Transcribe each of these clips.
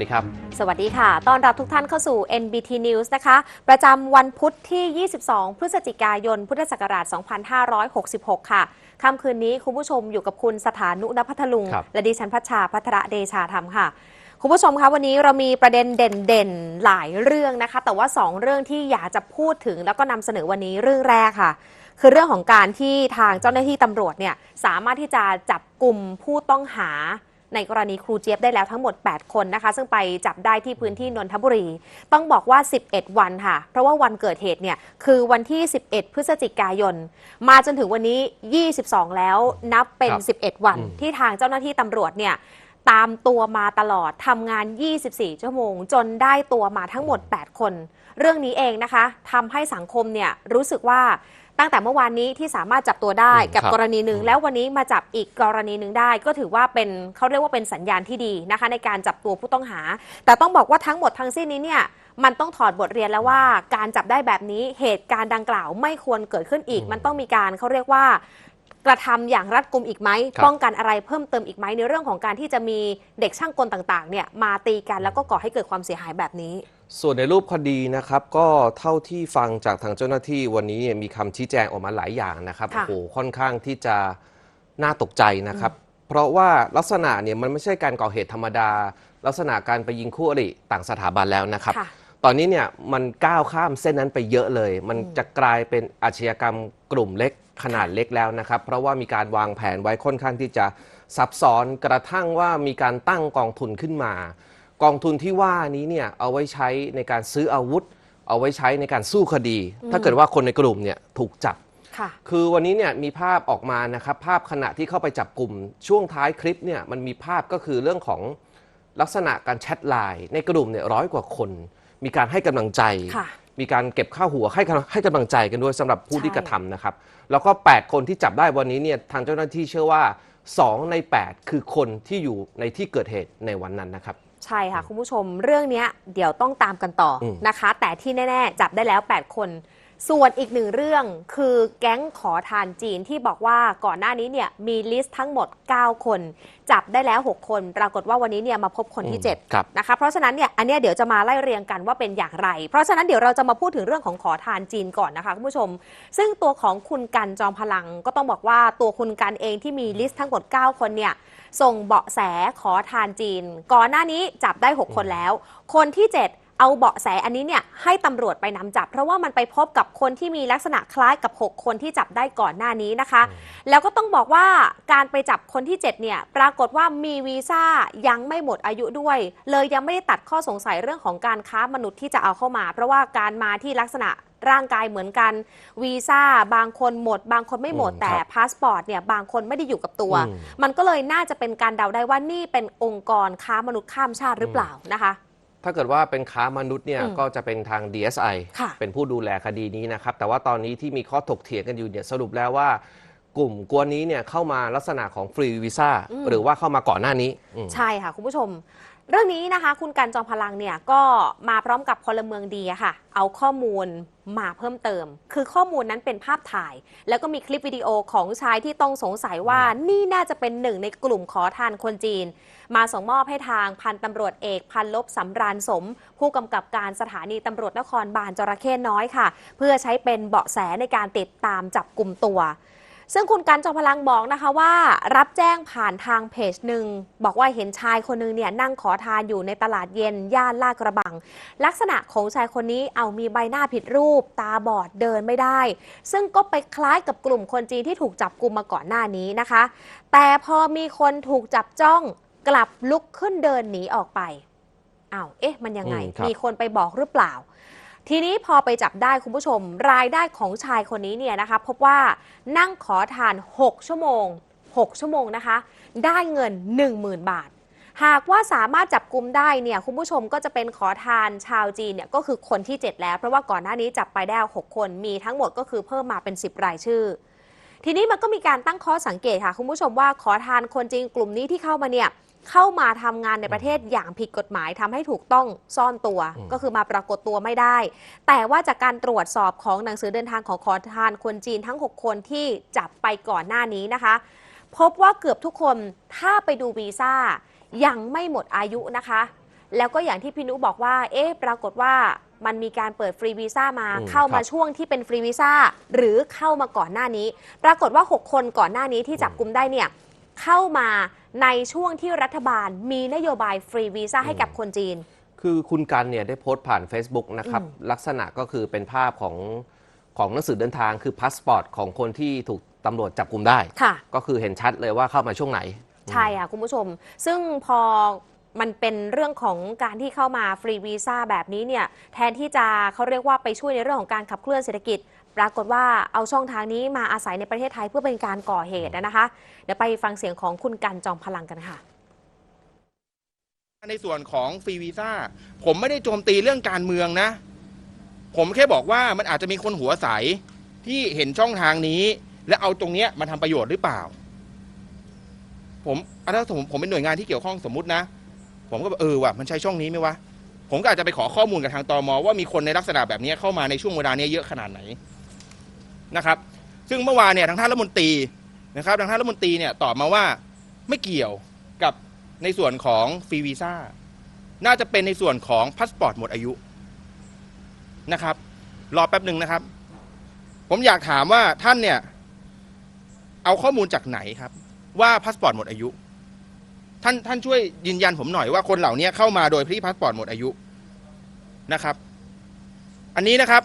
สวัสดีครับ สวัสดีค่ะ ต้อนรับทุกท่านเข้าสู่ NBT News นะคะ ประจำวันพุธที่ 22 พฤศจิกายน พุทธศักราช 2566 ค่ะค่ำคืนนี้คุณผู้ชมอยู่กับคุณสถานุนพัทลุงครับและดิฉันพัชชาพัทระเดชาธรรมค่ะคุณผู้ชมคะวันนี้เรามีประเด็นเด่นๆหลายเรื่องนะคะ แต่ว่า 2 เรื่องที่อยากจะพูดถึงแล้วก็นำเสนอวันนี้เรื่องแรกค่ะ คือเรื่องของการที่ทางเจ้าหน้าที่ตำรวจเนี่ยสามารถที่จะจับกลุ่มผู้ต้องหา ในกรณีครูเจี๊ยบได้แล้วทั้งหมด 8 คนนะคะ ซึ่งไปจับได้ที่พื้นที่นนทบุรี ต้องบอกว่า 11 วันค่ะ เพราะว่าวันเกิดเหตุเนี่ยคือวันที่ 11 พฤศจิกายน มาจนถึงวันนี้ 22 แล้วนับเป็นครับ11 วันอืมที่ทางเจ้าหน้าที่ตำรวจเนี่ยตามตัวมาตลอดทำงาน 24 ชั่วโมง จนได้ตัวมาทั้งหมด 8 คน เรื่องนี้เองนะคะทำให้สังคมเนี่ยรู้สึกว่า ตั้งแต่เมื่อวานนี้ที่สามารถจับตัวได้อืมกับครับกรณีหนึ่งอืมแล้ววันนี้มาจับอีกกรณีหนึ่งได้ ก็ถือว่าเป็นเขาเรียกว่าเป็นสัญญาณที่ดีนะคะ ในการจับตัวผู้ต้องหา แต่ต้องบอกว่าทั้งหมดทั้งสิ้นนี้เนี่ยมันต้องถอดบทเรียนแล้วว่าการจับได้แบบนี้เหตุการณ์ดังกล่าวไม่ควรเกิดขึ้นอีกอืมมันต้องมีการเขาเรียกว่า กระทำอย่างรัดกุมอีกไหมครับป้องกันอะไรเพิ่มเติมอีกไหมในเรื่องของการที่จะมีเด็กช่างกลต่างๆเนี่ยมาตีกันแล้วก็ก่อให้เกิดความเสียหายแบบนี้ ส่วนในรูปคดีนะครับก็เท่าที่ฟังจากทางเจ้าหน้าที่วันนี้เนี่ยมีคำชี้แจงออกมาหลายอย่างนะครับค่ะโอ้โหค่อนข้างที่จะน่าตกใจนะครับเพราะว่าลักษณะเนี่ยมันไม่ใช่การก่อเหตุธรรมดา ลักษณะการไปยิงคู่อริต่างสถาบันแล้วนะครับค่ะ ตอนนี้เนี่ยมันก้าวข้ามเส้นนั้นไปเยอะเลย มันอืมจะกลายเป็นอาชญากรรมกลุ่มเล็กขนาดเล็กแล้วนะครับ เพราะว่ามีการวางแผนไว้ค่อนข้างที่จะซับซ้อนกระทั่งว่ามีการตั้งกองทุนขึ้นมา กองทุนที่ว่านี้เนี่ยเอาไว้ใช้ในการซื้ออาวุธ เอาไว้ใช้ในการสู้คดีอืมถ้าเกิดว่าคนในกลุ่มเนี่ยถูกจับค่ะคือวันนี้เนี่ยมีภาพออกมานะครับภาพขณะที่เข้าไปจับกลุ่มช่วงท้ายคลิปเนี่ยมันมีภาพก็คือเรื่องของลักษณะการแชทไลน์ในกลุ่มเนี่ยร้อยกว่าคน มีการให้กำลังใจ ค่ะ มีการเก็บข้าวหัวให้กำลังให้กำลังใจกันด้วยสำหรับผู้ใช่ที่กระทำนะครับ แล้วก็ 8 คนที่จับได้วันนี้เนี่ยทางเจ้าหน้าที่เชื่อว่า 2 ใน 8 คือคนที่อยู่ในที่เกิดเหตุในวันนั้นนะครับ ใช่ค่ะ คุณผู้ชมเรื่องเนี้ยเดี๋ยวต้องตามกันต่ออมนะคะ แต่ที่แน่ ๆ จับได้แล้ว 8 คน ส่วนอีกหนึ่งเรื่องคือแก๊งขอทานจีนที่บอกว่าก่อนหน้านี้เนี่ยมีลิสต์ทั้งหมด 9 คน จับได้แล้ว 6 คน ปรากฏว่าวันนี้เนี่ยมาพบคนที่อืมครับ7นะคะ เพราะฉะนั้นเนี่ยอันเนี้ยเดี๋ยวจะมาไล่เรียงกันว่าเป็นอย่างไร เพราะฉะนั้นเดี๋ยวเราจะมาพูดถึงเรื่องของขอทานจีนก่อนนะคะคุณผู้ชม ซึ่งตัวของคุณกันจอมพลังก็ต้องบอกว่าตัวคุณกันเองที่มีลิสต์ทั้งหมด 9 คนเนี่ยส่งเบาะแสขอทานจีน ก่อนหน้านี้จับได้ 6 คนแล้ว คนที่ 7 เอาเบาะแสอันนี้เนี่ยให้ตำรวจไปนำจับ เพราะว่ามันไปพบกับคนที่มีลักษณะคล้ายกับ 6 คนที่จับได้ก่อนหน้านี้นะคะ แล้วก็ต้องบอกว่าการไปจับคนที่ 7 เนี่ย ปรากฏว่ามีวีซ่ายังไม่หมดอายุด้วย เลยยังไม่ได้ตัดข้อสงสัยเรื่องของการค้ามนุษย์ที่จะเอาเข้ามา เพราะว่าการมาที่ลักษณะร่างกายเหมือนกันวีซ่าบางคนหมด บางคนไม่หมดอืมแต่ครับพาสปอร์ตเนี่ยบางคนไม่ได้อยู่กับตัวอืมมันก็เลยน่าจะเป็นการเดาได้ว่านี่เป็นองค์กรค้ามนุษย์ข้ามชาติหรือเปล่านะคะ ถ้าเกิดว่าเป็นค้ามนุษย์เนี่ยอืมก็จะเป็นทาง DSI ค่ะเป็นผู้ดูแลคดีนี้นะครับ แต่ว่าตอนนี้ที่มีข้อถกเถียงกันอยู่เนี่ยสรุปแล้วว่ากลุ่มกวนนี้เนี่ยเข้ามาลักษณะของฟรีวีซ่าอืมหรือว่าเข้ามาก่อนหน้านี้อืมใช่ค่ะ คุณผู้ชม เรื่องนี้นะคะ คุณกันจอมพลังเนี่ยก็มาพร้อมกับพลเมืองดีอะค่ะ เอาข้อมูลมาเพิ่มเติม คือข้อมูลนั้นเป็นภาพถ่าย แล้วก็มีคลิปวิดีโอของชายที่ต้องสงสัยว่านี่น่าจะเป็นหนึ่งในกลุ่มขอทานคนจีน มาส่งมอบให้ทางพันตำรวจเอกพันลบสำราญสม ผู้กำกับการสถานีตำรวจนครบาลจระเข้น้อยค่ะ เพื่อใช้เป็นเบาะแสในการติดตามจับกลุ่มตัว ซึ่งคุณกันจอมพลังบอกนะคะว่า รับแจ้งผ่านทางเพจหนึ่ง บอกว่าเห็นชายคนหนึงเนี่ยนั่งขอทานอยู่ในตลาดเย็น ย่านลาดกระบัง ลักษณะของชายคนนี้เอามีใบหน้าผิดรูป ตาบอดเดินไม่ได้ ซึ่งก็ไปคล้ายกับกลุ่มคนจีนที่ถูกจับกลุ่มมาก่อนหน้านี้นะคะ แต่พอมีคนถูกจับจ้องกลับลุกขึ้นเดินหนีออกไปอ้าวเอ๊ะ มันยังไงอืมครับมีคนไปบอกหรือเปล่า ทีนี้พอไปจับได้คุณผู้ชม รายได้ของชายคนนี้เนี่ยนะคะ พบว่านั่งขอทาน 6 ชั่วโมง 6 ชั่วโมงนะคะ ได้เงิน 10,000 บาท หากว่าสามารถจับกลุ่มได้เนี่ยคุณผู้ชมก็จะเป็นขอทานชาวจีนเนี่ยก็คือคนที่ 7 แล้ว เพราะว่าก่อนหน้านี้จับไปได้ 6 คนมีทั้งหมดก็คือเพิ่มมาเป็น 10 รายชื่อ ทีนี้มันก็มีการตั้งข้อสังเกตค่ะคุณผู้ชมว่าขอทานคนจีนกลุ่มนี้ที่เข้ามาเนี่ย เข้ามาทำงานในประเทศอย่างผิดกฎหมายทำให้ถูกต้องซ่อนตัวอืมก็คือมาปรากฏตัวไม่ได้ แต่ว่าจากการตรวจสอบของหนังสือเดินทางของขอทานคนจีนทั้ง 6 คนที่จับไปก่อนหน้านี้นะคะ พบว่าเกือบทุกคนถ้าไปดูวีซ่ายังไม่หมดอายุนะคะ แล้วก็อย่างที่พี่นุบอกว่า เอ๊ะปรากฏว่ามันมีการเปิดฟรีวีซ่ามาอืมเข้ามาครับ ช่วงที่เป็นฟรีวีซ่าหรือเข้ามาก่อนหน้านี้ ปรากฏว่า 6 คนก่อนหน้านี้ที่จับกลุ่มได้เนี่ย เข้ามาในช่วงที่รัฐบาลมีนโยบายฟรีวีซ่าให้กับคนจีน คือคุณกันเนี่ยได้โพสต์ผ่าน Facebook นะครับอืมลักษณะก็คือเป็นภาพของของหนังสือเดินทางคือพาสปอร์ตของคนที่ถูกตำรวจจับกลุ่มได้ ค่ะ ก็คือเห็นชัดเลยว่าเข้ามาช่วงไหน ใช่ค่ะ คุณผู้ชม ซึ่งพอมันเป็นเรื่องของการที่เข้ามาฟรีวีซ่าแบบนี้เนี่ยแทนที่จะเขาเรียกว่าไปช่วยในเรื่องของการขับเคลื่อนเศรษฐกิจ ปรากฏว่าเอาช่องทางนี้มาอาศัยในประเทศไทยเพื่อเป็นการก่อเหตุนะคะ เดี๋ยวไปฟังเสียงของคุณกันจอมพลังกันค่ะ ในส่วนของฟรีวีซ่าผมไม่ได้โจมตีเรื่องการเมืองนะ ผมแค่บอกว่ามันอาจจะมีคนหัวใสที่เห็นช่องทางนี้ และเอาตรงเนี้ยมาทำประโยชน์หรือเปล่า ผมอะถ้าผมผมเป็นหน่วยงานที่เกี่ยวข้องสมมุตินะ ผมก็แบบเออว่ะมันใช่ช่องนี้ไหมวะผมก็อาจจะไปขอข้อมูลกับทางตอมว่ามีคนในลักษณะแบบนี้เข้ามาในช่วงเวลาเนี้ยเยอะขนาดไหน นะครับ ซึ่งเมื่อวานเนี่ยทางท่านรัฐมนตรีนะครับทางท่านรัฐมนตรีเนี่ยตอบมาว่าไม่เกี่ยวกับในส่วนของฟรีวีซ่าน่าจะเป็นในส่วนของพาสปอร์ตหมดอายุนะครับ รอแป๊บหนึ่งนะครับ ผมอยากถามว่าท่านเนี่ย เอาข้อมูลจากไหนครับ ว่าพาสปอร์ตหมดอายุ ท่านท่านช่วยยืนยันผมหน่อยว่าคนเหล่านี้เข้ามาโดยที่พาสปอร์ตหมดอายุนะครับ อันนี้นะครับ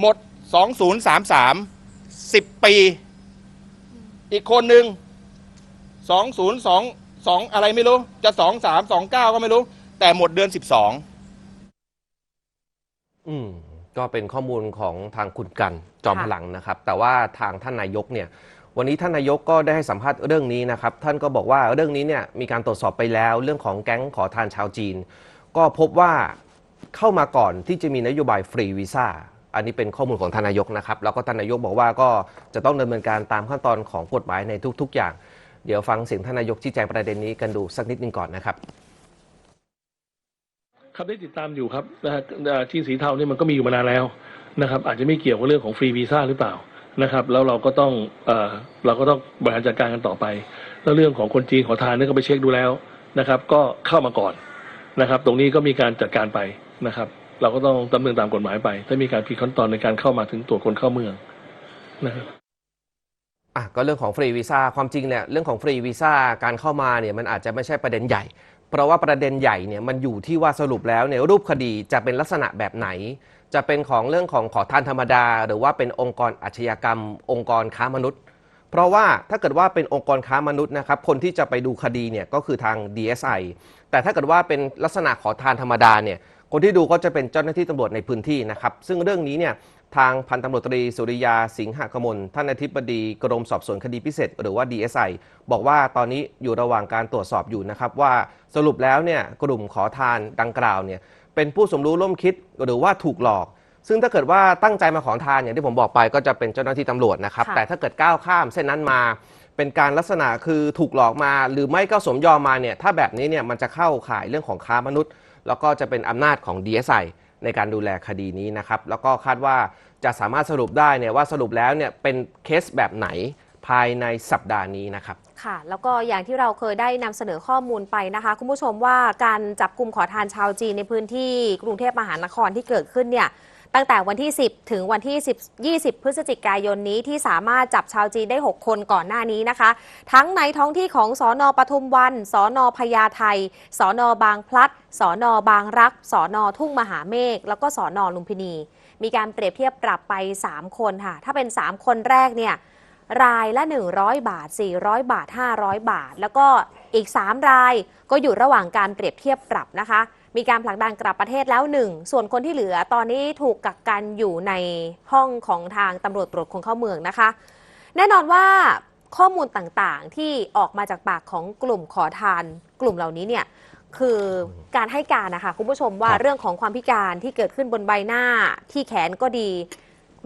หมดสองศูนย์สามสามสิบปี อีกคนหนึ่งสองศูนย์สองสองอะไรไม่รู้ จะสองสามสองเก้าก็ไม่รู้ แต่หมดเดือนสิบสองอืมก็เป็นข้อมูลของทางคุณกันจอมค่ะพลังนะครับ แต่ว่าทางท่านนายกเนี่ย วันนี้ท่านนายกก็ได้ให้สัมภาษณ์เรื่องนี้นะครับ ท่านก็บอกว่าเรื่องนี้เนี่ยมีการตรวจสอบไปแล้วเรื่องของแก๊งขอทานชาวจีน ก็พบว่าเข้ามาก่อนที่จะมีนโยบายฟรีวีซ่า อันนี้เป็นข้อมูลของท่านนายกนะครับ แล้วก็ท่านนายกบอกว่าก็จะต้องดำเนินการตามขั้นตอนของกฎหมายในทุก ๆ อย่าง เดี๋ยวฟังเสียงท่านนายกชี้แจงประเด็นนี้กันดูสักนิดนึงก่อนนะครับครับได้ติดตามอยู่ครับนะฮะเอ่อจีนสีเทานี่มันก็มีอยู่มานานแล้วนะครับ อาจจะไม่เกี่ยวกับเรื่องของฟรีวีซ่าหรือเปล่านะครับ แล้วเราก็ต้องเอเราก็ต้องบริหารจัดการกันต่อไป แล้วเรื่องของคนจีนขอทานนี่ก็ไปเช็คดูแล้วนะครับ ก็เข้ามาก่อนนะครับ ตรงนี้ก็มีการจัดการไปนะครับ เราก็ต้องดำเนินตามกฎหมายไป ถ้ามีการผิดขั้นตอนในการเข้ามาถึงตัวคนเข้าเมืองนะครับอะก็เรื่องของฟรีวีซ่าความจริงเนี่ยเรื่องของฟรีวีซ่าการเข้ามาเนี่ยมันอาจจะไม่ใช่ประเด็นใหญ่ เพราะว่าประเด็นใหญ่เนี่ยมันอยู่ที่ว่าสรุปแล้วเนี่ยรูปคดีจะเป็นลักษณะแบบไหน จะเป็นของเรื่องของขอทานธรรมดา หรือว่าเป็นองค์กรอาชญากรรม องค์กรค้ามนุษย์ เพราะว่าถ้าเกิดว่าเป็นองค์กรค้ามนุษย์นะครับคนที่จะไปดูคดีเนี่ยก็คือทาง DSI แต่ถ้าเกิดว่าเป็นลักษณะขอทานธรรมดาเนี่ย คนที่ดูก็จะเป็นเจ้าหน้าที่ตำรวจในพื้นที่นะครับ ซึ่งเรื่องนี้เนี่ยทางพันตำรวจตรีสุริยาสิงหกมลท่านอธิบดีกรมสอบสวนคดีพิเศษ หรือว่า DSI บอกว่าตอนนี้อยู่ระหว่างการตรวจสอบอยู่นะครับ ว่าสรุปแล้วเนี่ยกลุ่มขอทานดังกล่าวเนี่ยเป็นผู้สมรู้ร่วมคิดหรือว่าถูกหลอก ซึ่งถ้าเกิดว่าตั้งใจมาขอทานอย่างที่ผมบอกไปก็จะเป็นเจ้าหน้าที่ตำรวจนะครับค่ะแต่ถ้าเกิดก้าวข้ามเส้นนั้นมา เป็นการลักษณะคือถูกหลอกมา หรือไม่ก็สมยอมมาเนี่ยถ้าแบบนี้เนี่ยมันจะเข้าข่ายเรื่องของค้ามนุษย์ แล้วก็จะเป็นอำนาจของ DSI ในการดูแลคดีนี้นะครับ แล้วก็คาดว่าจะสามารถสรุปได้เนี่ยว่าสรุปแล้วเนี่ยเป็นเคสแบบไหนภายในสัปดาห์นี้นะครับค่ะ แล้วก็อย่างที่เราเคยได้นำเสนอข้อมูลไปนะคะ คุณผู้ชมว่าการจับกลุ่มขอทานชาวจีนในพื้นที่กรุงเทพมหานครที่เกิดขึ้นเนี่ย ตั้งแต่วันที่ 10 ถึงวันที่ 10 20 พฤศจิกายนนี้ที่สามารถจับชาวจีนได้ 6 คนก่อนหน้านี้นะคะ ทั้งในท้องที่ของสอนอปทุมวันสอนอพญาไทสอนอบางพลัดสอนอบางรักสอนอทุ่งมหาเมฆแล้วก็สอนอลุมพินี มีการเปรียบเทียบปรับไป 3 คนค่ะ ถ้าเป็น 3 คนแรกเนี่ยรายละ 100 บาท 400 บาท 500 บาท แล้วก็อีก 3 รายก็อยู่ระหว่างการเปรียบเทียบปรับนะคะ มีการผลักดันกลับประเทศแล้วหนึ่งส่วนคนที่เหลือตอนนี้ถูกกักกันอยู่ในห้องของทางตำรวจตรวจคนเข้าเมืองนะคะ แน่นอนว่าข้อมูลต่างๆที่ออกมาจากปากของกลุ่มขอทาน กลุ่มเหล่านี้เนี่ยคือการให้การนะคะคุณผู้ชมว่าครับเรื่องของความพิการที่เกิดขึ้นบนใบหน้าที่แขนก็ดี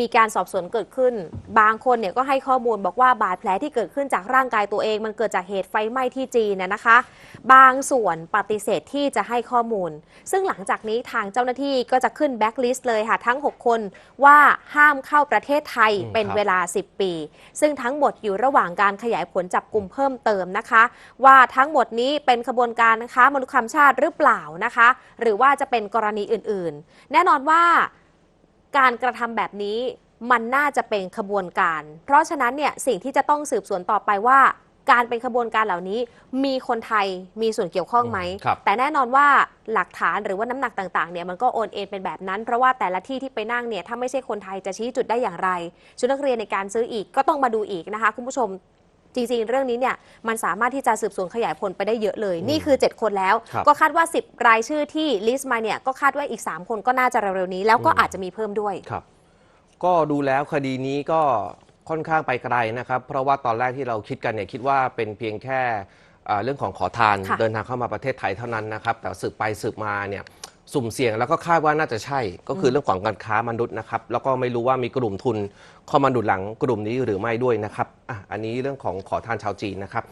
มีการสอบสวนเกิดขึ้น บางคนเนี่ยก็ให้ข้อมูลบอกว่าบาดแผลที่เกิดขึ้นจากร่างกายตัวเอง มันเกิดจากเหตุไฟไหม้ที่จีนนะนะคะ บางส่วนปฏิเสธที่จะให้ข้อมูล ซึ่งหลังจากนี้ทางเจ้าหน้าที่ก็จะขึ้นแบ็กลิสต์เลยค่ะทั้ง 6 คนว่าห้ามเข้าประเทศไทยอืมเป็นครับเวลา 10 ปี ซึ่งทั้งหมดอยู่ระหว่างการขยายผลจับกลุ่มเพิ่มเติมนะคะ ว่าทั้งหมดนี้เป็นขบวนการค้ามนุษยข้ามชาติหรือเปล่านะคะ หรือว่าจะเป็นกรณีอื่น ๆ แน่นอนว่า การกระทำแบบนี้มันน่าจะเป็นขบวนการ เพราะฉะนั้นเนี่ยสิ่งที่จะต้องสืบสวนต่อไปว่า การเป็นขบวนการเหล่านี้ มีคนไทยมีส่วนเกี่ยวข้องไหมอืมครับแต่แน่นอนว่าหลักฐานหรือว่าน้ำหนักต่างๆเนี่ยมันก็โอนเอ็นเป็นแบบนั้น เพราะว่าแต่ละที่ที่ไปนั่งเนี่ยถ้าไม่ใช่คนไทยจะชี้จุดได้อย่างไร ชุดนักเรียนในการซื้ออีกก็ต้องมาดูอีกนะคะคุณผู้ชม จริงๆ เรื่องนี้เนี่ยมันสามารถที่จะสืบสวนขยายผลไปได้เยอะเลย นี่คือ 7 คนแล้ว ครับก็คาดว่า 10 รายชื่อที่ลิสต์มาเนี่ยก็คาดว่าอีก 3 คนก็น่าจะเร็วๆนี้แล้วก็อืม อาจจะมีเพิ่มด้วย ครับ ก็ดูแล้วคดีนี้ก็ค่อนข้างไปไกลนะครับ เพราะว่าตอนแรกที่เราคิดกันเนี่ยคิดว่าเป็นเพียงแค่อ่าเรื่องของขอทานค่ะเดินทางเข้ามาประเทศไทยเท่านั้นนะครับ แต่สืบไปสืบมาเนี่ย สุ่มเสี่ยงแล้วก็คาดว่าน่าจะใช่ ก็คือเรื่องของการค้ามนุษย์นะครับ แล้วก็ไม่รู้ว่ามีกลุ่มทุนเข้ามาดุดหลังกลุ่มนี้หรือไม่ด้วยนะครับอะอันนี้เรื่องของขอทานชาวจีนนะครับ